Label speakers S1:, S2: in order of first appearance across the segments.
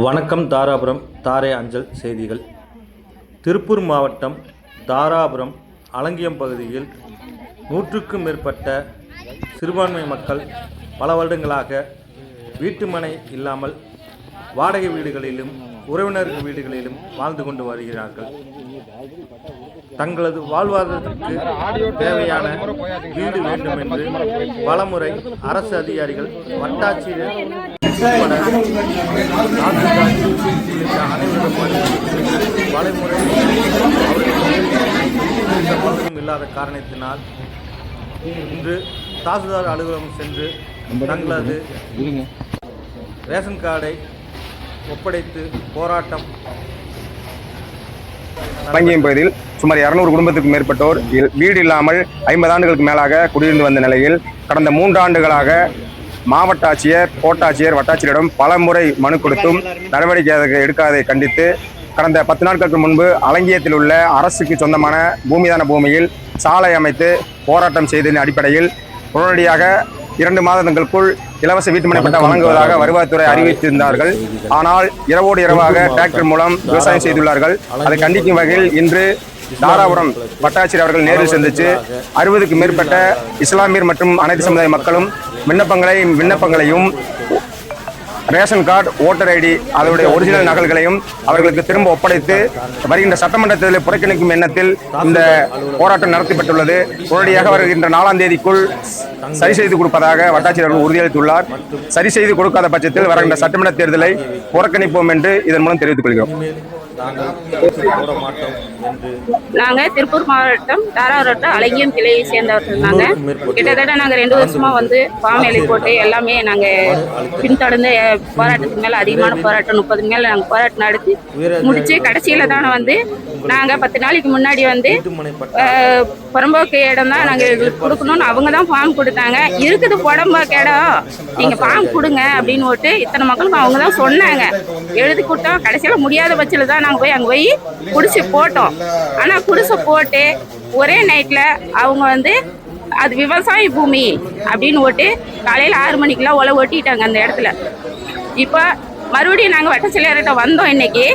S1: வணக்கம் தாராபுரம் தாரே அஞ்சல் செய்திகள். திருப்பூர் மாவட்டம் தாராபுரம் அலங்கியம் பகுதியில் நூற்றுக்கும் மேற்பட்ட சிறுபான்மை மக்கள் பல வருடங்களாக வீட்டுமனை இல்லாமல் வாடகை வீடுகளிலும் உறவினர் வீடுகளிலும் வாழ்ந்து கொண்டு வருகிறார்கள். தங்களது வாழ்வாதாரத்திற்கு தேவையான வீடு வேண்டும் என்று பலமுறை அரசு அதிகாரிகள் வட்டாட்சியர் உட்பட அனைவரும் இல்லாத காரணத்தினால் இன்று தாசில்தார் அலுவலகம் சென்று தங்களது ரேஷன் கார்டை ஒப்படைத்து போராட்டம்
S2: பங்கியம் பகுதியில் சுமார் இருநூறு குடும்பத்துக்கும் மேற்பட்டோர் வீடு இல்லாமல் ஐம்பது ஆண்டுகளுக்கு மேலாக குடியிருந்து வந்த நிலையில் கடந்த மூன்று ஆண்டுகளாக மாவட்ட ஆட்சியர் கோட்டாட்சியர் வட்டாட்சியரிடம் பல முறை மனு கொடுத்தும் நடவடிக்கை அதற்கு எடுக்காதை கண்டித்து கடந்த பத்து நாட்களுக்கு முன்பு அலங்கியத்தில் உள்ள அரசுக்கு சொந்தமான பூமிதான பூமியில் சாலை அமைத்து போராட்டம் செய்ததின் அடிப்படையில் உடனடியாக இரண்டு மாதங்களுக்குள் இலவச வீட்டுமனை பட்டா வழங்குவதாக வருவாய்த்துறை அறிவித்திருந்தார்கள். ஆனால் இரவோடு இரவாக டிராக்டர் மூலம் விவசாயம் செய்துள்ளார்கள். அதை கண்டிக்கும் வகையில் இன்று தாராபுரம் வட்டாட்சியர் அவர்கள் நேரில் சந்தித்து அறுபதுக்கு மேற்பட்ட இஸ்லாமியர் மற்றும் அனைத்து சமுதாய மக்களும் விண்ணப்பங்களை விண்ணப்பங்களையும் ரேஷன் கார்டு ஓட்டர் ஐடி அதனுடைய ஒரிஜினல் நகல்களையும் அவர்களுக்கு திரும்ப ஒப்படைத்து வருகின்ற சட்டமன்ற தேர்தலை புறக்கணிக்கும் எண்ணத்தில் இந்த போராட்டம் நடத்தப்பட்டுள்ளது. உடனடியாக வருகின்ற நாலாம் தேதிக்குள் சரி செய்து கொடுப்பதாக வட்டாட்சியர் அவர்கள் உறுதியளித்துள்ளார். சரி செய்து கொடுக்காத பட்சத்தில் வருகின்ற சட்டமன்ற தேர்தலை புறக்கணிப்போம் என்று இதன் மூலம் தெரிவித்துக் கொள்கிறோம்.
S3: நாங்க திருப்பூர் மாவட்டம் தாராவட்டம் அழகியம் கிளையை சேர்ந்தவர்கள் நாங்க. கிட்டத்தட்ட நாங்க ரெண்டு வருஷமா வந்து பாம் எலை போட்டு எல்லாமே நாங்க பின்தொடர்ந்து போராட்டத்துக்கு மேல அதிகமான போராட்டம் முப்பது மேல நாங்க போராட்டம் நடத்தி முடிச்சு கடைசியில தானே வந்து நாங்க பத்து நாளைக்கு முன்னாடி வந்து புறம்போக்கு இடம் தான் நாங்க எங்களுக்கு கொடுக்கணும்னு அவங்க தான் ஃபார்ம் கொடுத்தாங்க. இருக்குது புறம்போக்கு இடம். நீங்க ஃபார்ம் கொடுங்க அப்படின்னு போட்டு இத்தனை மக்களுக்கும் அவங்க தான் சொன்னாங்க. எழுதி கொடுத்தோம் கடைசியில முடியாத பட்சத்தில் தான் நாங்கள் போய் அங்கே போய் குடிசை போட்டோம். ஆனால் குடிசை போட்டு ஒரே நைட்டில் அவங்க வந்து அது விவசாய பூமி அப்படின்னு ஓட்டு காலையில் ஆறு மணிக்கெல்லாம் ஒலை ஒட்டிட்டாங்க அந்த இடத்துல. இப்போ மறுபடியும் நாங்கள் வட்ட சிலையர்கிட்ட வந்தோம் இன்னைக்கு.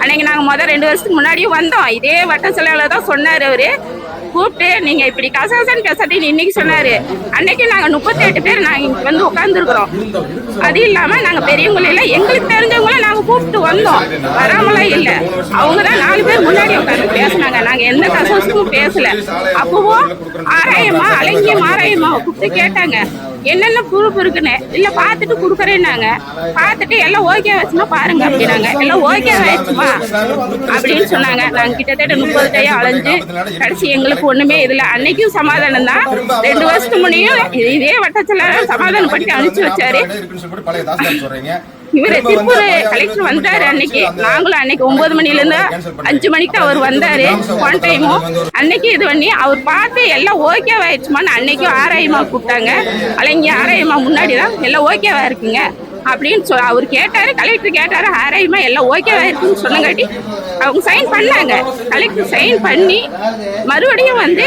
S3: அன்னைக்கு நாங்கள் முதல் ரெண்டு வருஷத்துக்கு முன்னாடியும் வந்தோம். இதே வட்ட சிலையில் தான் சொன்னார் அவர். கூப்பிட்டு நீங்க இப்படி கசகசன்னு பேசாதீங்க இன்னைக்கு சொன்னாரு. அன்னைக்கு நாங்க முப்பத்தி எட்டு பேர் நாங்க இங்க வந்து உட்காந்துருக்குறோம் அது இல்லாம நாங்க பெரியவங்கள எங்களுக்கு தெரிஞ்சவங்கள நாங்க கூப்பிட்டு வந்தோம். வராமலாம் இல்ல. அவங்க தான் நாலு பேர் முன்னாடி உட்காந்து பேசினாங்க. நாங்க எந்த கசகசமும் பேசல. அப்பவும் ஆராயமா அலங்கியம் ஆராயமா கூப்பிட்டு கேட்டாங்க. என்னென்ன ப்ரூஃப் இருக்குன்னு? இல்லை பார்த்துட்டு கொடுக்குறேன்னாங்க. பார்த்துட்டு எல்லாம் ஓகே வச்சுமா பாருங்க அப்படின்னாங்க. எல்லாம் ஓகே ஆயிடுச்சுமா? அப்படின்னு சொன்னாங்க. நாங்கள் கிட்டத்தட்ட முப்பது டைம் அலைஞ்சு கடைசி எங்களுக்கு ஒன்றுமே இதில் அன்னைக்கும் சமாதானம் தான். ரெண்டு வருஷத்துக்கு முன்னையும் இதே வட்டச்சலாக சமாதானம் பண்ணி அனுப்பிச்சு வச்சாரு. இவரு திருப்பூர் கலெக்டர் வந்தாரு அன்னைக்கு. நாங்களும் அன்னைக்கு ஒன்பது மணில இருந்து அஞ்சு மணிக்கு அவர் வந்தாரு. ஒன் டைமும் அன்னைக்கு இது பண்ணி அவர் பார்த்து எல்லாம் ஓகே ஆயிடுச்சுமான்னு அன்னைக்கும் ஆராயமா கூப்பிட்டாங்க. அலைங்க ஆராயமா முன்னாடி தான் எல்லாம் ஓகேவா இருக்குங்க. அப்படின்னு சொ அவர் கேட்டார் கலெக்டர் கேட்டார் ஆராயமா எல்லாம் ஓகேவா இருக்குன்னு சொன்னங்காட்டி அவங்க சைன் பண்ணாங்க. கலெக்டர் சைன் பண்ணி மறுபடியும் வந்து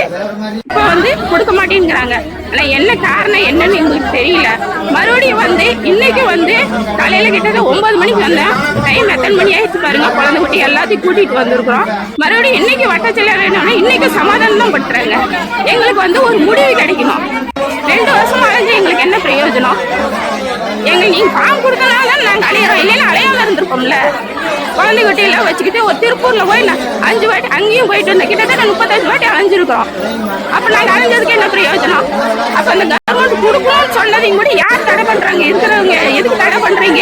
S3: இப்போ வந்து கொடுக்க மாட்டேங்கிறாங்க. ஆனால் என்ன காரணம் என்னன்னு எங்களுக்கு தெரியல. மறுபடியும் வந்து இன்னைக்கு வந்து காலையில் கிட்டத்தட்ட ஒன்பது மணிக்கு வந்தேன். டைம் எத்தனை மணி ஆயிடுச்சு பாருங்க குழந்தை குட்டி எல்லாத்தையும் கூட்டிட்டு வந்திருக்கிறோம். மறுபடியும் இன்னைக்கு வட்டச்சில்லறை என்னன்னா இன்னைக்கு சமாதானம் தான் பட்டுறாங்க எங்களுக்கு வந்து ஒரு முடிவு கிடைக்கணும். ரெண்டு வருஷம் அடைஞ்சு எங்களுக்கு என்ன பிரயோஜனம்? எங்க நீங்க பாம்பு கொடுத்தனால நாங்கள் நாங்க அலையிறோம். இல்லைன்னா அலையாம இருந்திருக்கோம்ல குழந்தை எல்லாம் வச்சுக்கிட்டு ஒரு திருப்பூர்ல போய் நான் அஞ்சு வாட்டி அங்கேயும் போயிட்டு வந்த கிட்டத்தட்ட முப்பத்தஞ்சு வாட்டி அலைஞ்சிருக்கிறோம். அப்ப நாங்க அலைஞ்சதுக்கு என்ன பிரயோஜனம்? அப்ப அந்த கவர்மெண்ட் கொடுக்கணும்னு சொன்னதையும் கூட யார் தடை பண்றாங்க? இருக்கிறவங்க எதுக்கு தடை பண்றீங்க?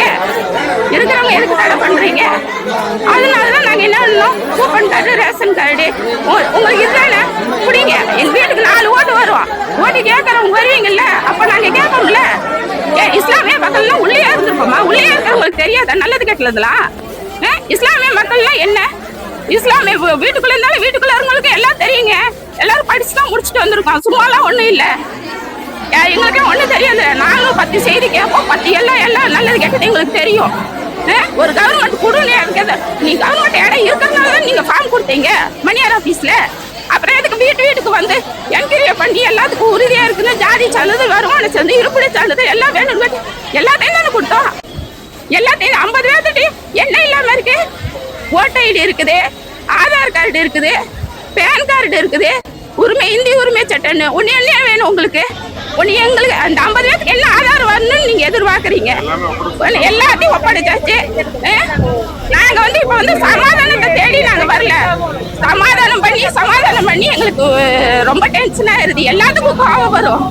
S3: இருக்கிறவங்க எதுக்கு தடை பண்றீங்க? அதனாலதான் நாங்க என்ன பண்ணோம்? கூப்பன் கார்டு ரேஷன் கார்டு உங்களுக்கு இதுதானே இப்படி எங்க வீட்டுக்கு நாலு ஓட்டு வரும் ஓட்டு கேட்கறவங்க வருவீங்கல்ல அப்ப நாங்க கேட்போம்ல ஏ இஸ்லாமிய மக்கள்லாம் உள்ளே இருந்திருப்போமா உள்ளே இருக்கிறவங்களுக்கு தெரியாதா? நல்லது கெட்டதுலாம் இஸ்லாமிய மக்கள்லாம் என்ன? இஸ்லாமிய வீட்டுக்குள்ள இருந்தாலும் வீட்டுக்குள்ள இருந்தவங்களுக்கு எல்லாம் தெரியுங்க. எல்லாரும் படிச்சு தான் முடிச்சுட்டு வந்திருக்கோம். சும்மாலாம் ஒண்ணும் இல்லை. ஏ, எங்களுக்கு ஒண்ணும் தெரியாது. நாங்களும் பத்து செய்தி கேட்போம். பத்து எல்லாம் எல்லாம் நல்லது கெட்டது எங்களுக்கு தெரியும். ஒரு கவர்மெண்ட் கொடுன்னு கேட்க நீ கவர்மெண்ட் இடம் இருக்கிறதுனால தான் நீங்க ஃபார்ம் கொடுத்தீங்க மணியார் ஆஃபீஸில் அப்புறம் எதுக்கு வீட்டு வீட்டுக்கு வந்து என்கிரியை பண்ணி எல்லாத்துக்கும் உறுதியாக இருக்குன்னு ஜாதி சான்றிதழ் வருமான சான்றிதழ் இருப்பிட சான்றிதழ் எல்லாம் வேணும் எல்லாத்தையும் தானே கொடுத்தோம். எல்லாத்தையும் ஐம்பது பேர்த்துட்டையும் என்ன இல்லாமல் இருக்கு. ஓட்டர் ஐடி இருக்குது ஆதார் கார்டு இருக்குது பேன் கார்டு இருக்குது உரிமை இந்தி உரிமை சட்டம்னு ஒன்று என்ன வேணும் உங்களுக்கு? ஒன்று எங்களுக்கு அந்த ஐம்பது பேருக்கு என்ன ஆதார் வரணும்னு நீங்கள் எதிர்பார்க்குறீங்க? எல்லாத்தையும் ஒப்படைச்சாச்சு நாங்கள் வந்து இப்போ வந்து சமாதானத்தை தேடி நாங்கள் வரல. சமாதானம் பண்ணி சமாதானம் பண்ணி எங்களுக்கு ரொம்ப டென்ஷனாக இருது எல்லாத்துக்கும் கோவம் வரும்.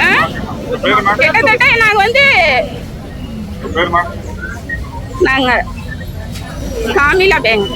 S3: ஆ? கிட்டத்தட்ட நாங்கள் வந்து நாங்கள் காமிலா பேங்க்.